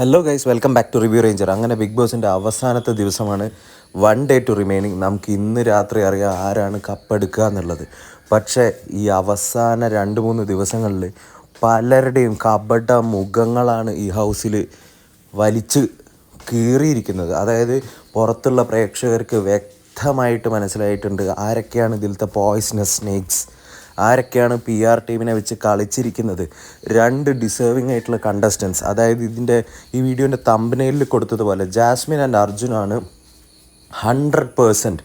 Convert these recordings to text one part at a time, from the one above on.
Hello guys welcome back to review ranger അങ്ങനെ big ബോസിന്റെ അവസാനത്തെ ദിവസമാണ് വൺ ഡേ ടു റിമൈനിങ് നമുക്ക് ഇന്ന് രാത്രി അറിയാം ആരാണ് കപ്പെടുക്കുക എന്നുള്ളത്. പക്ഷേ ഈ അവസാന രണ്ട് മൂന്ന് ദിവസങ്ങളിൽ പലരുടെയും കപട മുഖങ്ങളാണ് ഈ ഹൗസിൽ വലിച്ച് കീറിയിരിക്കുന്നത്. അതായത് പുറത്തുള്ള പ്രേക്ഷകർക്ക് വ്യക്തമായിട്ട് മനസ്സിലായിട്ടുണ്ട് ആരൊക്കെയാണ് ഇതിലത്തെ പോയ്സണസ് സ്നേക്സ് ആരൊക്കെയാണ് പി ആർ ടീമിനെ വെച്ച് കളിച്ചിരിക്കുന്നത്? രണ്ട് ഡിസേർവിംഗ് ആയിട്ടുള്ള കണ്ടസ്റ്റൻസ് അതായത് ഇതിന്റെ ഈ വീഡിയോന്റെ തമ്പനയിൽ കൊടുത്തതുപോലെ Jasmine and അർജുനാണ് hundred percent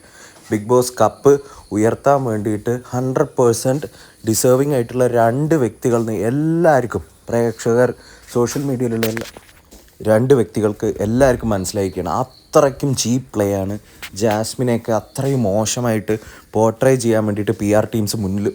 big boss cup ഉയർത്താൻ വേണ്ടിയിട്ട് ഹൺഡ്രഡ് പേഴ്സന്റ് ഡിസേർവിംഗ് ആയിട്ടുള്ള രണ്ട് വ്യക്തികളിൽ നിന്ന് എല്ലാവർക്കും പ്രേക്ഷകർ സോഷ്യൽ മീഡിയയിലുള്ള രണ്ട് വ്യക്തികൾക്ക് എല്ലാവർക്കും മനസ്സിലായിരിക്കണം അത്രയ്ക്കും ചീപ്പ് പ്ലേ ആണ്. ജാസ്മിനെയൊക്കെ അത്രയും മോശമായിട്ട് പോർട്രേ ചെയ്യാൻ വേണ്ടിയിട്ട് പി ആർ ടീംസ് മുന്നിൽ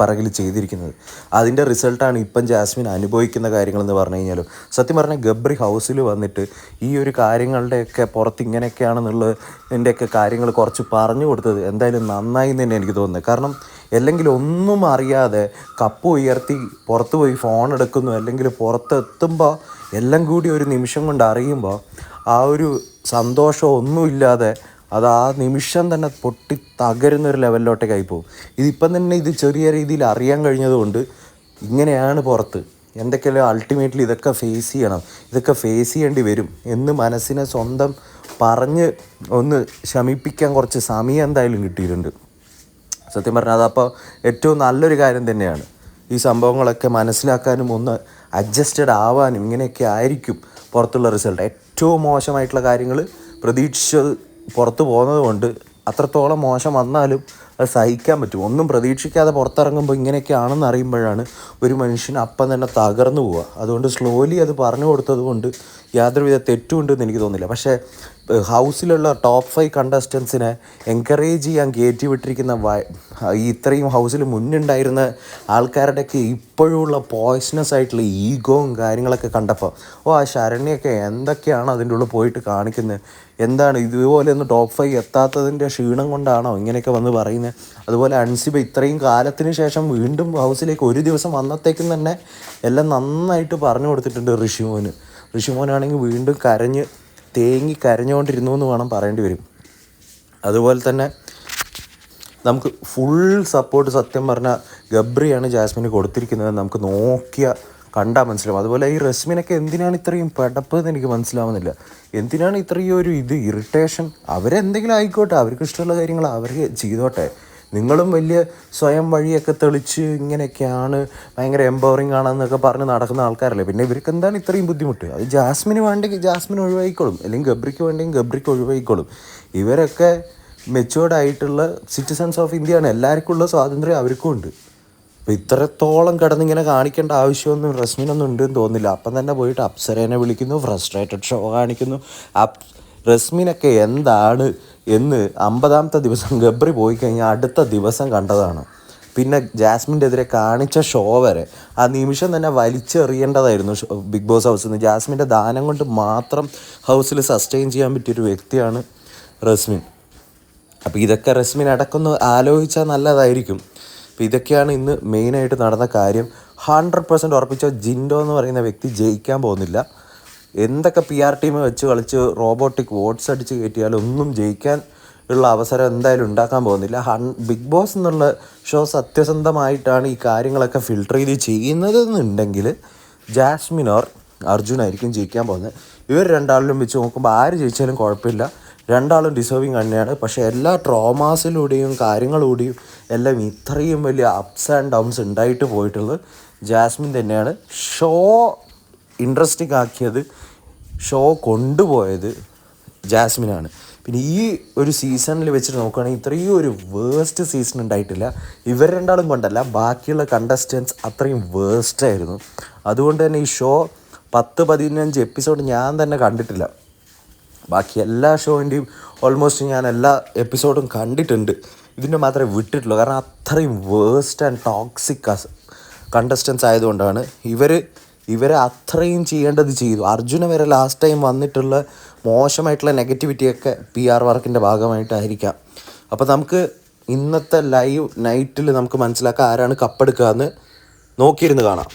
പറകിൽ ചെയ്തിരിക്കുന്നത്. അതിന്റെ റിസൾട്ടാണ് ഇപ്പം ജാസ്മിൻ അനുഭവിക്കുന്ന കാര്യങ്ങളെന്ന് പറഞ്ഞു കഴിഞ്ഞാലും. സത്യം പറഞ്ഞാൽ ഗബ്രി ഹൗസിൽ വന്നിട്ട് ഈ ഒരു കാര്യങ്ങളുടെയൊക്കെ പുറത്ത് ഇങ്ങനെയൊക്കെയാണെന്നുള്ള ഇതിന്റെയൊക്കെ കാര്യങ്ങൾ കുറച്ച് പറഞ്ഞു കൊടുത്തത് എന്തായാലും നന്നായി തന്നെ എനിക്ക് തോന്നുന്നത്. കാരണം അല്ലെങ്കിൽ ഒന്നും അറിയാതെ കപ്പ് ഉയർത്തി പുറത്ത് പോയി ഫോൺ എടുക്കുന്നു അല്ലെങ്കിൽ പുറത്തെത്തുമ്പോൾ എല്ലാം കൂടി ഒരു നിമിഷം കൊണ്ട് അറിയുമ്പോൾ ആ ഒരു സന്തോഷം ഒന്നുമില്ലാതെ അത് ആ നിമിഷം തന്നെ പൊട്ടി തകരുന്ന ഒരു ലെവലിലോട്ടേക്കായി പോകും ഇതിപ്പം തന്നെ ഇത് ചെറിയ രീതിയിൽ അറിയാൻ കഴിഞ്ഞതുകൊണ്ട് ഇങ്ങനെയാണ് പുറത്ത്. എന്തൊക്കെയല്ലോ അൾട്ടിമേറ്റ്ലി ഇതൊക്കെ ഫേസ് ചെയ്യണം. ഇതൊക്കെ ഫേസ് ചെയ്യേണ്ടി വരും എന്ന് മനസ്സിനെ സ്വന്തം പറഞ്ഞ് ഒന്ന് ശമിപ്പിക്കാൻ കുറച്ച് സമയം എന്തായാലും കിട്ടിയിട്ടുണ്ട്. സത്യം പറഞ്ഞാൽ അതപ്പോൾ ഏറ്റവും നല്ലൊരു കാര്യം തന്നെയാണ്. ഈ സംഭവങ്ങളൊക്കെ മനസ്സിലാക്കാനും ഒന്ന് അഡ്ജസ്റ്റഡ് ആവാനും ഇങ്ങനെയൊക്കെ ആയിരിക്കും പുറത്തുള്ള റിസൾട്ട് ഏറ്റവും മോശമായിട്ടുള്ള കാര്യങ്ങൾ പ്രതീക്ഷിച്ചത് പുറത്ത് പോകുന്നത് കൊണ്ട് അത്രത്തോളം മോശം വന്നാലും അത് സഹിക്കാൻ പറ്റും. ഒന്നും പ്രതീക്ഷിക്കാതെ പുറത്തിറങ്ങുമ്പോൾ ഇങ്ങനെയൊക്കെ ആണെന്ന് അറിയുമ്പോഴാണ് ഒരു മനുഷ്യൻ അപ്പം തന്നെ തകർന്നു പോവുക. അതുകൊണ്ട് സ്ലോലി അത് പറഞ്ഞു കൊടുത്തത് കൊണ്ട് യാതൊരുവിധ തെറ്റുമുണ്ടെന്ന് എനിക്ക് തോന്നില്ല പക്ഷേ ഹൗസിലുള്ള ടോപ്പ് ഫൈവ് കണ്ടസ്റ്റൻസിനെ എൻകറേജ് ചെയ്യാൻ കയറ്റി വിട്ടിരിക്കുന്ന ഇത്രയും ഹൗസിൽ മുന്നുണ്ടായിരുന്ന ആൾക്കാരുടെയൊക്കെ ഇപ്പോഴുള്ള പോയ്സണസ് ആയിട്ടുള്ള ഈഗോവും കാര്യങ്ങളൊക്കെ കണ്ടപ്പോൾ ഓ ആ ശരണ്യൊക്കെ എന്തൊക്കെയാണ് അതിന്റെ ഉള്ളിൽ പോയിട്ട് കാണിക്കുന്നത് എന്താണ് ഇതുപോലെ ഒന്ന് ടോപ്പ് ഫൈവ് എത്താത്തതിന്റെ ക്ഷീണം കൊണ്ടാണോ? ഇങ്ങനെയൊക്കെ വന്ന് പറയുന്നത് അതുപോലെ അൻസിബ ഇത്രയും കാലത്തിന് ശേഷം വീണ്ടും ഹൗസിലേക്ക് ഒരു ദിവസം വന്നത്തേക്കും തന്നെ എല്ലാം നന്നായിട്ട് പറഞ്ഞു കൊടുത്തിട്ടുണ്ട് ഋഷിമോന്. ഋഷിമോനാണെങ്കിൽ വീണ്ടും കരഞ്ഞ് തേങ്ങി കരഞ്ഞുകൊണ്ടിരുന്നു എന്ന് വേണം പറയേണ്ടി വരും. അതുപോലെ തന്നെ നമുക്ക് ഫുൾ സപ്പോർട്ട് സത്യം പറഞ്ഞാൽ ഗബ്രിയാണ് ജാസ്മിന് കൊടുത്തിരിക്കുന്നത്. നമുക്ക് നോക്കിയ കണ്ടാൽ മനസ്സിലാവും. അതുപോലെ ഈ റസ്മിനൊക്കെ എന്തിനാണ് ഇത്രയും പെടപ്പ് എന്ന് എനിക്ക് മനസ്സിലാവുന്നില്ല. എന്തിനാണ് ഇത്രയും ഒരു ഇത് ഇറിറ്റേഷൻ അവരെന്തെങ്കിലും ആയിക്കോട്ടെ അവർക്ക് ഇഷ്ടമുള്ള കാര്യങ്ങൾ അവർ ചെയ്തോട്ടെ. നിങ്ങളും വലിയ സ്വയം വഴിയൊക്കെ തെളിച്ച് ഇങ്ങനെയൊക്കെയാണ് ഭയങ്കര എംപവറിങ് ആണെന്നൊക്കെ പറഞ്ഞ് നടക്കുന്ന ആൾക്കാരല്ലേ. പിന്നെ ഇവർക്ക് എന്താണ് ഇത്രയും ബുദ്ധിമുട്ട്? അത് ജാസ്മിന് വേണ്ടെങ്കിൽ ജാസ്മിൻ ഒഴിവായിക്കോളും. അല്ലെങ്കിൽ ഗബ്രിക്ക് വേണ്ടെങ്കിൽ ഗബ്രിക്ക് ഒഴിവായിക്കോളും. ഇവരൊക്കെ മെച്ചുവേർഡ് ആയിട്ടുള്ള സിറ്റിസൺസ് ഓഫ് ഇന്ത്യയാണ് എല്ലാവർക്കും ഉള്ള സ്വാതന്ത്ര്യം അവർക്കും ഉണ്ട്. അപ്പോൾ ഇത്രത്തോളം കിടന്നിങ്ങനെ കാണിക്കേണ്ട ആവശ്യമൊന്നും റസ്മിനൊന്നും ഉണ്ടെന്ന് തോന്നില്ല അപ്പം തന്നെ പോയിട്ട് അപ്സരേനെ വിളിക്കുന്നു ഫ്രസ്ട്രേറ്റഡ് ഷോ കാണിക്കുന്നു. അപ് റസ്മിനൊക്കെ എന്താണ് എന്ന് അമ്പതാമത്തെ ദിവസം ഗബ്രി പോയി കഴിഞ്ഞാൽ അടുത്ത ദിവസം കണ്ടതാണ്. പിന്നെ ജാസ്മിന്റെ എതിരെ കാണിച്ച ഷോ വരെ ആ നിമിഷം തന്നെ വലിച്ചെറിയേണ്ടതായിരുന്നു ബിഗ് ബോസ് ഹൗസിൽ നിന്ന്. ജാസ്മിന്റെ ദാനം കൊണ്ട് മാത്രം ഹൗസിൽ സസ്റ്റെയിൻ ചെയ്യാൻ പറ്റിയൊരു വ്യക്തിയാണ് റസ്മിൻ. അപ്പോൾ ഇതൊക്കെ റസ്മിൻ അടക്കൊന്ന് ആലോചിച്ചാൽ നല്ലതായിരിക്കും. അപ്പോൾ ഇതൊക്കെയാണ് ഇന്ന് മെയിനായിട്ട് നടന്ന കാര്യം. ഹൺഡ്രഡ് പെർസെന്റ് ഉറപ്പിച്ച ജിൻഡോ എന്ന് പറയുന്ന വ്യക്തി ജയിക്കാൻ പോകുന്നില്ല. എന്തൊക്കെ പി ആർ ടീം വെച്ച് കളിച്ച് റോബോട്ടിക് വോട്ട്സ് അടിച്ച് കയറ്റിയാലും ഒന്നും ജയിക്കാൻ ഉള്ള അവസരം എന്തായാലും ഉണ്ടാക്കാൻ പോകുന്നില്ല. ഹൺ ബിഗ് ബോസ് എന്നുള്ള ഷോ സത്യസന്ധമായിട്ടാണ് ഈ കാര്യങ്ങളൊക്കെ ഫിൽട്ടർ ചെയ്ത് ചെയ്യുന്നത് എന്നുണ്ടെങ്കിൽ ജാസ്മിൻ ഓർ അർജുൻ ആയിരിക്കും ജയിക്കാൻ പോകുന്നത്. ഇവർ രണ്ടാളിലും വെച്ച് നോക്കുമ്പോൾ ആര് ജയിച്ചാലും കുഴപ്പമില്ല. രണ്ടാളും ഡിസേർവിങ് തന്നെയാണ്. പക്ഷേ എല്ലാ ട്രോമാസിലൂടെയും കാര്യങ്ങളിലൂടെയും എല്ലാം ഇത്രയും വലിയ അപ്സ് ആൻഡ് ഡൗൺസ് ഉണ്ടായിട്ട് പോയിട്ടുള്ളത് ജാസ്മിൻ തന്നെയാണ്. ഷോ ഇൻട്രസ്റ്റിംഗ് ആക്കിയത് ഷോ കൊണ്ടുപോയത് ജാസ്മിനാണ്. പിന്നെ ഈ ഒരു സീസണിൽ വെച്ചിട്ട് നോക്കുകയാണെങ്കിൽ ഇത്രയും ഒരു വേസ്റ്റ് സീസൺ ഉണ്ടായിട്ടില്ല. ഇവർ രണ്ടാളും കൊണ്ടല്ല ബാക്കിയുള്ള കണ്ടസ്റ്റൻസ് അത്രയും വേസ്റ്റ് ആയിരുന്നു. അതുകൊണ്ട് തന്നെ ഈ ഷോ പത്ത് പതിനഞ്ച് എപ്പിസോഡ് ഞാൻ തന്നെ കണ്ടിട്ടില്ല. ബാക്കി എല്ലാ ഷോയിന്റെയും ഓൾമോസ്റ്റ് ഞാൻ എല്ലാ എപ്പിസോഡും കണ്ടിട്ടുണ്ട്. ഇതിന്റെ മാത്രമേ വിട്ടിട്ടുള്ളൂ. കാരണം അത്രയും വേഴ്സ്റ്റ് ആൻഡ് ടോക്സിക് കണ്ടസ്റ്റൻസ് ആയതുകൊണ്ടാണ് ഇവർ ഇവരെ അത്രയും ചെയ്യേണ്ടത് ചെയ്തു. അർജുന വരെ ലാസ്റ്റ് ടൈം വന്നിട്ടുള്ള മോശമായിട്ടുള്ള നെഗറ്റിവിറ്റിയൊക്കെ പി ആർ വർക്കിന്റെ ഭാഗമായിട്ടായിരിക്കാം. അപ്പോൾ നമുക്ക് ഇന്നത്തെ ലൈവ് നൈറ്റിൽ നമുക്ക് മനസ്സിലാക്കാം ആരാണ് കപ്പെടുക്കുക എന്ന് നോക്കിയിരുന്ന് കാണാം.